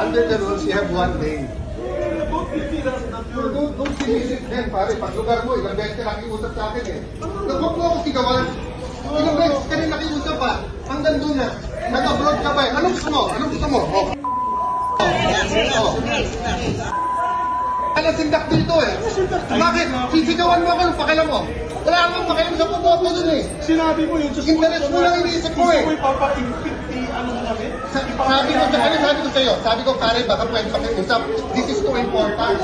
Under the rules, you have one day. Don't, don't sinisip din, pare. Pag lugar mo, ilang beses ka nakiusap sa akin eh. Huwag mo ako sigawan. Ilang beses ka rin nakiusap pa. Hanggang doon na. Nag-abroad ka pa eh. Anong gusto mo? Anong gusto mo? Oh. Oh. Ano sindak dito eh? Bakit? Sisigawan mo ako ng pakialam mo. Wala akong pakialam sa pupopo dun eh. Sinabi mo yun, Interest mo lang iniisip mo eh. Gusto mo ipapa-inflict ano Sabi ko sa kanya, sabi ko sa'yo, sabi ko pare, baka pwede pakiusap. This is too important.